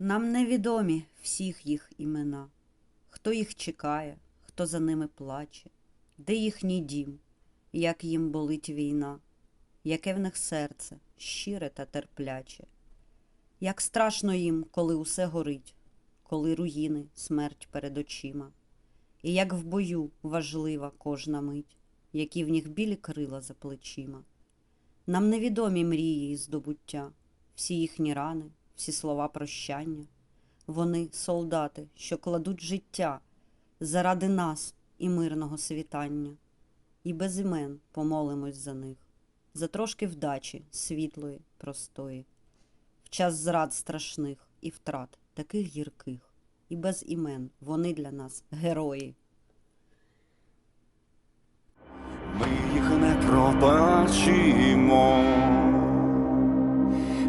Нам невідомі всіх їх імена, хто їх чекає, хто за ними плаче, де їхній дім, як їм болить війна, яке в них серце щире та терпляче, як страшно їм, коли усе горить, коли руїни, смерть перед очима, і як в бою важлива кожна мить, які в них білі крила за плечима. Нам невідомі мрії і здобуття, всі їхні рани, всі слова прощання. Вони солдати, що кладуть життя заради нас і мирного світання. І без імен помолимось за них, за трошки вдачі світлої, простої, в час зрад страшних і втрат таких гірких, і без імен вони для нас герої. Ми їх не пробачимо.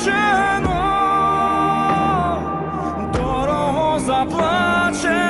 втрачено, дорого заплачено.